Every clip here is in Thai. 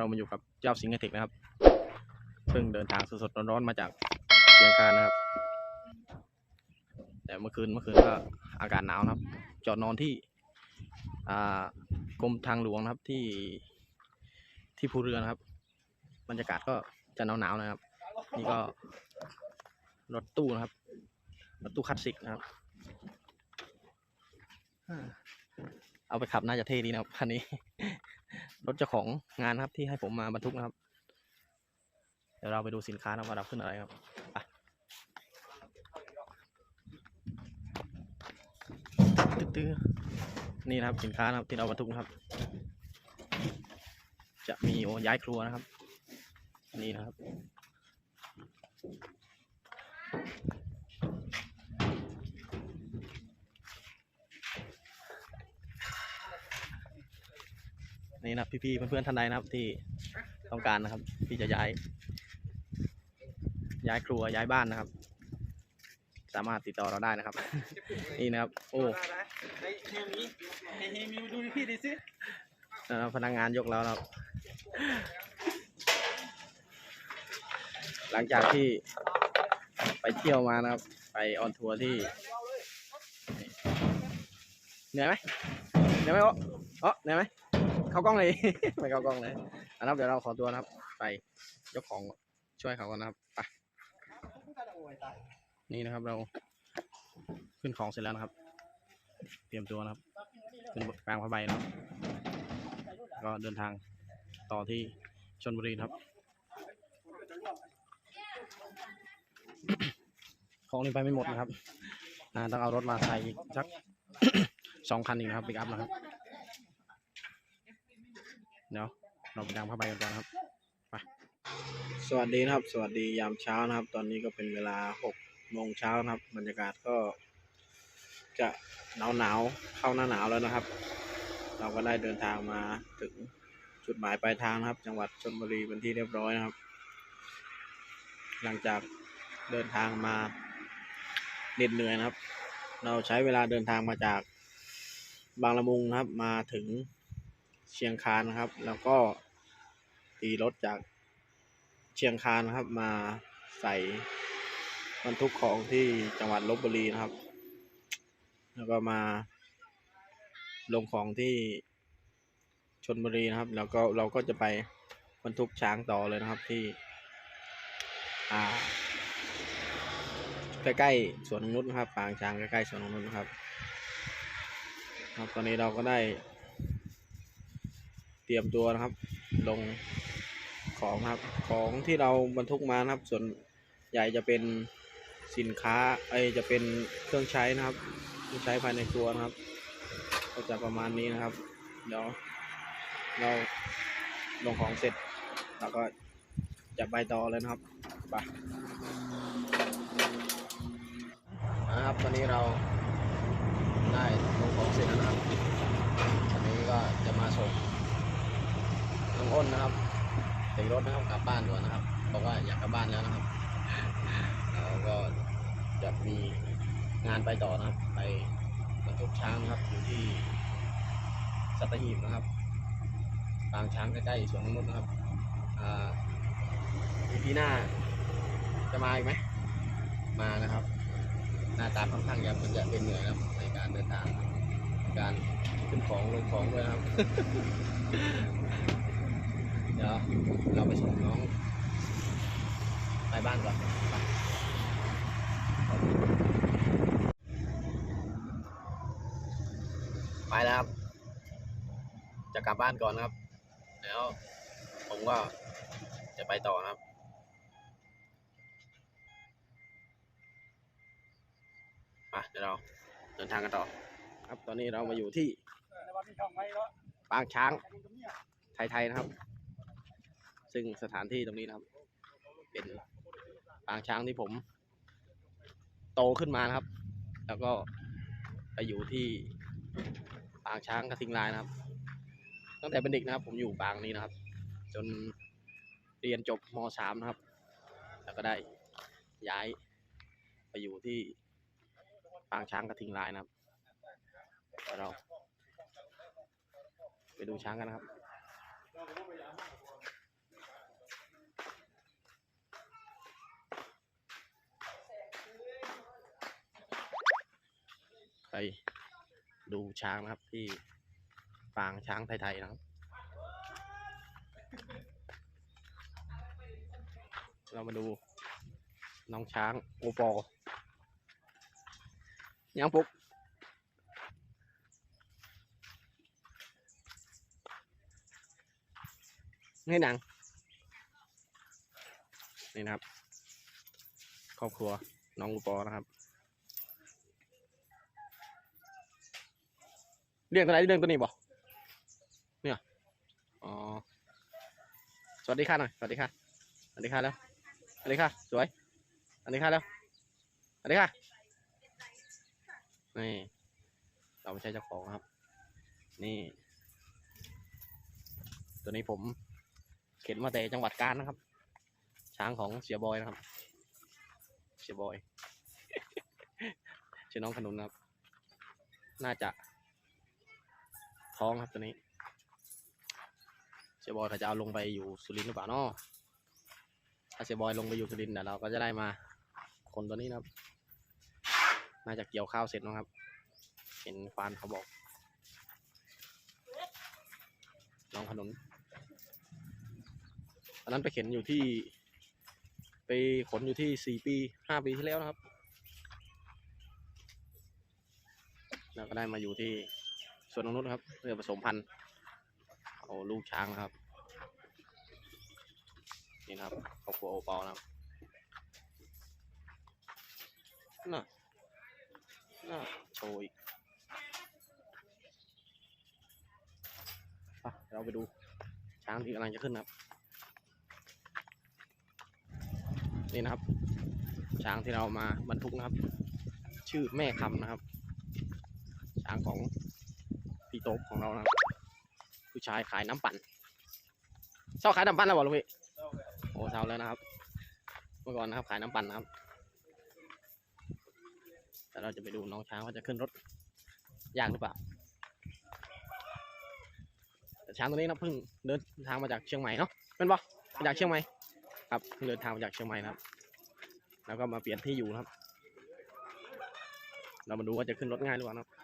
ครับเรามาอยู่กับเจ้าสิงห์เทคนะครับเพิ่งเดินทางสดๆร้อนๆมาจากเชียงคานนะครับ แต่เมื่อคืนเมื่อคืนก็อากาศหนาวนะครับ จอดนอนที่กรมทางหลวงนะครับที่ที่ภูเรือนะครับ บรรยากาศก็จะหนาวๆนะครับ นี่ก็รถตู้นะครับรถตู้คลาสสิกนะครับเอาไปขับน่าจะเท่ดีนะครับคันนี้ รถเจ้าของงานครับที่ให้ผมมาบรรทุกนะครับ เดี๋ยวเราไปดูสินค้านะครับว่าเราขึ้นอะไรครับไปตื้อๆนี่นะครับสินค้านะครับที่เราบรรทุกนะครับ จะมีโอ้ย้ายครัวนะครับ นี่นะครับ นี่นะครับพี่ๆเพื่อนๆท่านใดนะครับ ที่ต้องการนะครับ ที่จะย้าย ย้ายครัวย้ายบ้านนะครับ สามารถติดต่อเราได้นะครับ นี่นะครับ โอ้ไอ้เฮมิไอ้เฮมิดูพี่ดิสินะครับพนักงานยกแล้วนะครับหลังจากที่ไปเที่ยวมานะครับ ไปออนทัวร์ที่เหนื่อยไหมเหนื่อยไหมโอ๊ะโอ๊ะเหนื่อยไหม เข้ากล้องเลย ไม่เข้ากล้องเลยนะครับเดี๋ยวเราขอตัวนะครับ ไปยกของช่วยเขากันนะครับไปนี่นะครับเราขึ้นของเสร็จแล้วนะครับ เตรียมตัวนะครับขึ้นกลางผ้าใบนะครับก็เดินทางต่อที่ชนบุรีครับ ของนี่ไปไม่หมดนะครับต้องเอารถมาใส่อีกสักสองคันอีกนะครับปิกอัพนะครับ เดี๋ยวเราไปดังผ้าใบกันก่อนครับไปสวัสดีนะครับ สวัสดียามเช้านะครับ ตอนนี้ก็เป็นเวลาหกโมงเช้านะครับ บรรยากาศก็จะหนาวหนาวๆเข้าหน้าหนาวแล้วนะครับ เราก็ได้เดินทางมาถึงจุดหมายปลายทางนะครับ จังหวัดชลบุรีเป็นที่เรียบร้อยนะครับ หลังจากเดินทางมาเหน็ดเหนื่อยนะครับ เราใช้เวลาเดินทางมาจากบางละมุงนะครับ มาถึง เชียงคานนะครับ แล้วก็ตีรถจากเชียงคานนะครับ มาใส่บรรทุกของที่จังหวัดลบบุรีนะครับ แล้วก็มา ลงของที่ชนบุรีนะครับ แล้วก็เราก็จะไปบรรทุกช้างต่อเลยนะครับที่ อ่าใกล้ๆสวนนงนุษนะครับ ปางช้างใกล้ๆสวนนงนุษนะครับ ครับตอนนี้เราก็ได้ ตรียมตัวนะครับ ลงของนะครับ ของที่เราบรรทุกมานะครับ ส่วนใหญ่จะเป็นสินค้าไอจะเป็นเครื่องใช้นะครับที่ใช้ภายในครัวนะครับ ก็จะประมาณนี้นะครับ เดี๋ยวเราลงของเสร็จเราก็จะไปต่อเลยนะครับไปนะครับตอนนี้เราได้ลงของเสร็จแล้วนะครับตอนนี้ก็จะมาส่ง น้องอ้นนะครับถึงรถนะครับกลับบ้านด่วนนะครับบอกว่าอยากกลับบ้านแล้วนะครับเราก็จะมีงานไปต่อนะครับ ไปบรรทุกช้างนะครับอยู่ที่สัตหีบนะครับปางช้างใกล้ๆสวนนงนุษนะครับอีพีหน้าจะมาอีกไหมมานะครับ หน้าตาค่อนข้างจะมันจะเป็นเหนื่อยนะครับในการเดินทางการขึ้นของลงของด้วยครับ ดี๋ยวเราไปส่งน้อง ไปบ้านก่อนไปแล้วครับ จะกลับบ้านก่อนครับ แล้วผมก็จะไปต่อนะครับมาเดี๋ยวเราเดินทางกันต่อ ครับตอนนี้เรามาอยู่ที่ปางช้างไทยๆนะครับ ซึ่งสถานที่ตรงนี้นะครับ เป็นปางช้างที่ผม โตขึ้นมานะครับ แล้วก็ไปอยู่ที่ปางช้างกระทิงลายนะครับ ตั้งแต่เป็นเด็กนะครับ ผมอยู่ปางนี้นะครับ จนเรียนจบม .3 นะครับ แล้วก็ได้ย้ายไปอยู่ที่ปางช้างกระทิงลายนะครับเดี๋ยวเรา ไปดูช้างกันนะครับ ไปดูช้างนะครับที่ปางช้างไทยๆนะครับ เรามาดูน้องช้างโอปอยังปุ๊กให้หนัง นี่นะครับ ครอบครัวน้องโอปอนะครับ เรื่องตัวไหนเรื่องตัวนี้บ่เนี่ยอ๋อสวัสดีค่ะหน่อยสวัสดีค่ะสวัสดีค่ะแล้วสวัสดีค่ะสวยสวัสดีค่ะแล้วสวัสดีค่ะนี่เราไม่ใช่เจ้าของครับ นี่ ตัวนี้ผมเข็นมาแต่จังหวัดกาญนะครับ ช้างของเสียบอยนะครับ เสียบอยชื่อน้องขนุนนะครับ น่าจะ ท้องครับตัวนี้เสียบอยเขาจะเอาลงไปอยู่สุรินทร์หรือเปล่านาะถ้าเสียบอยลงไปอยู่สุรินทร์เดี๋ยวเราก็จะได้มาคนตัวนี้นะครับ น่าจะเกี่ยวข้าวเสร็จนะครับ เห็นฟานเขาบอกน้องขนุนอันนั้นไปเข็นอยู่ที่ ไปขนอยู่ที่สี่ปีห้าปีที่แล้วนะครับแล้วก็ได้มาอยู่ที่ ส่วนนกนุษครับเพื่อผสมพันธุ์เอาลูกช้างนะครับ นี่นะครับครอบครัวโอปอลนะครับน่ะน่ะโชว์อีกไปเราไปดูช้างที่กำลังจะขึ้นนะครับ นี่นะครับ ช้างที่เรามาบรรทุกนะครับ ชื่อแม่คำนะครับ ช้างของ พี่โต๊บของเรานะครับผู้ชายขายน้ำปั่นเช่าขายน้ำปั่นแล้วบอกลุงพี่โอ้เช่าแล้วนะครับ เมื่อก่อนนะครับขายน้ำปั่นนะครับ แต่เราจะไปดูน้องช้างว่าจะขึ้นรถยากหรือเปล่าแต่ช้างตัวนี้นะเพิ่งเดินทางมาจากเชียงใหม่เนาะเป็นปะมาจากเชียงใหม่ครับเพิ่งเดินทางมาจากเชียงใหม่นะครับ แล้วก็มาเปลี่ยนที่อยู่นะครับ เรามาดูว่าจะขึ้นรถง่ายหรือเปล่านะครับ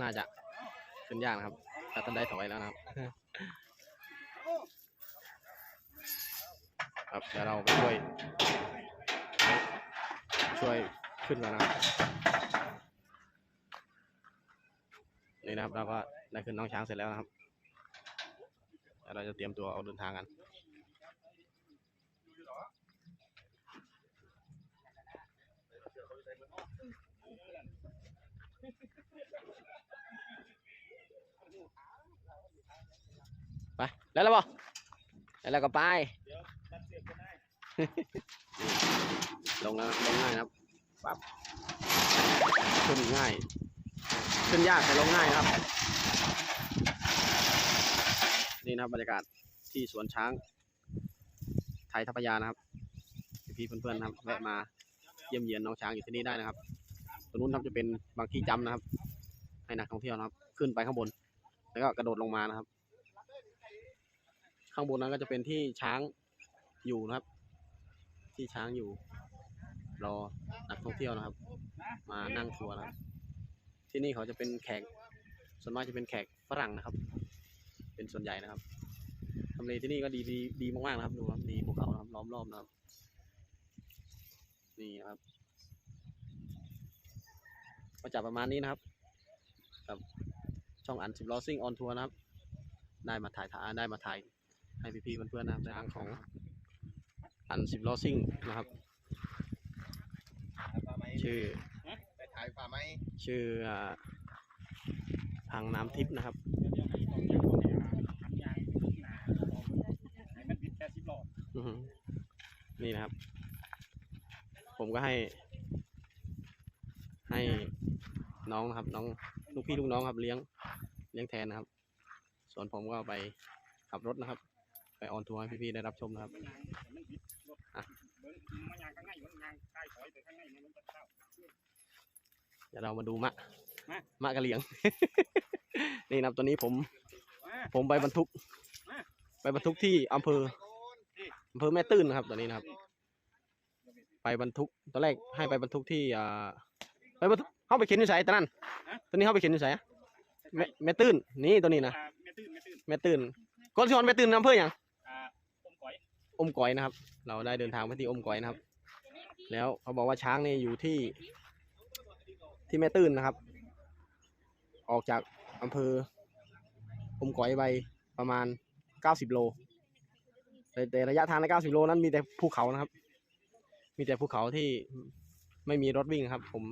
น่าจะขึ้นยากนะครับถ้าท่านได้ถอยแล้วนะครับ ครับเดี๋ยวเราไปช่วย ช่วยขึ้นก่อนนะครับนี่นะครับเราก็ได้ขึ้นน้องช้างเสร็จแล้วนะครับเดี๋ยวเราจะเตรียมตัวออกเดินทางกัน ไปแล้วแล้วบ่แล้วเราก็ไปลงแล้วลงง่ายครับปรับขึ้นง่าย ขึ้นยากแต่ลงง่ายครับ นี่นะครับบรรยากาศที่สวนช้าง ไทยทัพยานะครับพี่เพื่อนๆนะครับแวะมาเยี่ยมเยียนน้องช้างอยู่ที่นี่ได้นะครับตรงนู้นครับจะเป็นบางที่จำนะครับ ให้นักท่องเที่ยวนะครับ ขึ้นไปข้างบน แล้วก็กระโดดลงมานะครับ ข้างบนนั้นก็จะเป็นที่ช้างอยู่นะครับ ที่ช้างอยู่ รอนักท่องเที่ยวนะครับ มานั่งทัวร์นะครับ ที่นี่เขาจะเป็นแขกส่วนมากจะเป็นแขกฝรั่งนะครับ เป็นส่วนใหญ่นะครับทำเลที่นี่ก็ดีดีดีมากๆนะครับดูครับดีภูเขานะครับล้อมรอบนะครับ นี่นะครับก็จะประมาณนี้นะครับกับ ช่องอันสิบล้อซิ่งออนทัวร์นะครับ ได้มาถ่ายถ่ายได้มาถ่ายให้พี่ๆเพื่อนๆนะครับในทางของอันสิบล้อซิ่งนะครับ ชื่อไปถ่ายป่าไหมชื่ออ่าทางน้ำทิพย์นะครับให้มันบิดแค่สิบหลอดอือหือนี่นะครับ ผมก็ให้ ให้น้องนะครับ น้องลูกพี่ลูกน้องครับเลี้ยงเลี้ยงแทนนะครับ ส่วนผมก็ไปขับรถนะครับ ไปออนทัวร์ให้พี่ๆได้รับชมนะครับอะเดี๋ยวเรามาดูมะมามะกะเหลียง นี่นะครับตัวนี้ผมมาผมไปบรรทุกมาไปบรรทุกที่อำเภออำเภอแม่ตื้นนะครับตัวนี้นะครับ ไปบรรทุกตอนแรกให้ไปบรรทุกที่อ่าไปบรรทุกเข้าไปเข็นอยู่ไสตอนนั้นฮะตัวนี้เข้าไปเข็นอยู่ไสอะ แม่แม่ตื้นนี่ตัวนี้นะอ่าแม่ตื้นแม่ตื้นแม่ตื้นก่อนสิฮอนแม่ตื้นอำเภออย่างอ่าอมก๋อยอมก๋อยนะครับ เราได้เดินทางไปที่อมก๋อยนะครับ แล้วเขาบอกว่าช้างนี่อยู่ที่ ที่แม่ตื้นนะครับ ออกจากอำเภออมก๋อยไปประมาณ 90 โลแต่แต่ระยะทางใน 90 โลนั้นมีแต่ภูเขานะครับ มีแต่ภูเขาที่ไม่มีรถวิ่งครับ ผม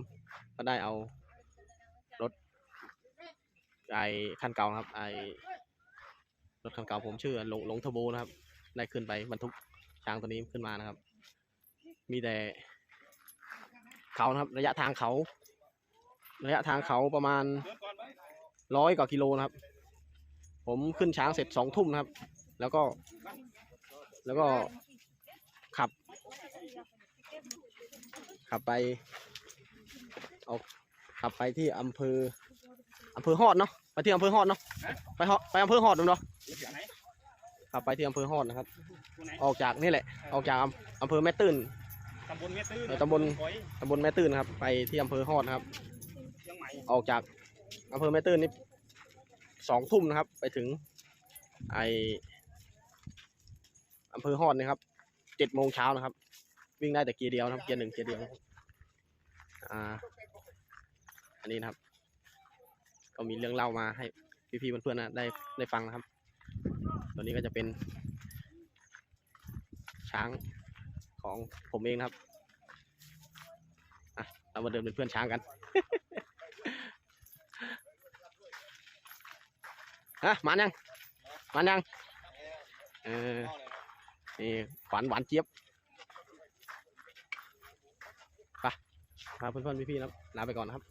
ก็ได้เอารถ ไอคันเก่าครับ ไอรถคันเก่าผมชื่อหลงหลงทอร์โบนะครับ ได้ขึ้นไปบรรทุกช้างตัวนี้ขึ้นมานะครับ มีแต่เขานะครับ ระยะทางเขา ระยะทางเขาประมาณร้อยกว่ากิโลนะครับ ผมขึ้นช้างเสร็จสองทุ่มนะครับ แล้วก็ แล้วก็ขับ ขับไปออกขับไปที่อำเภอ อำเภอฮอดเนาะไปที่อำเภอฮอดเนาะไปฮอดไปอำเภอฮอดเนาะเดี๋ยวไหนขับไปที่อำเภอฮอดนะครับตัวไหนออกจากนี่แหละออกจากอำอำเภอแม่ตื้นตำบลแม่ตื้นเออตำบลก๋อยตำบลแม่ตื้นนะครับไปที่อำเภอฮอดนะครับเชียงใหม่ออกจากอำเภอแม่ตื้นนี่สองทุ่มนะครับ ไปถึง ไออำเภอฮอดนะครับเจ็ดโมงเช้านะครับ วิ่งได้แต่เกียร์เดียวนะครับ เกียร์หนึ่งเกียร์เดียวนะครับอ่า อันนี้นะครับ ก็มีเรื่องเล่ามาให้พี่ๆเพื่อนๆนะได้ได้ฟังนะครับ ตัวนี้ก็จะเป็น ช้างของผมเองนะครับอะเรามาเดินเป็นเพื่อนช้างกันฮะมายังมายังเออนี่หวานหวานเจี๊ยบไปพาเพื่อนๆพี่ๆนะลาไปก่อนนะครับ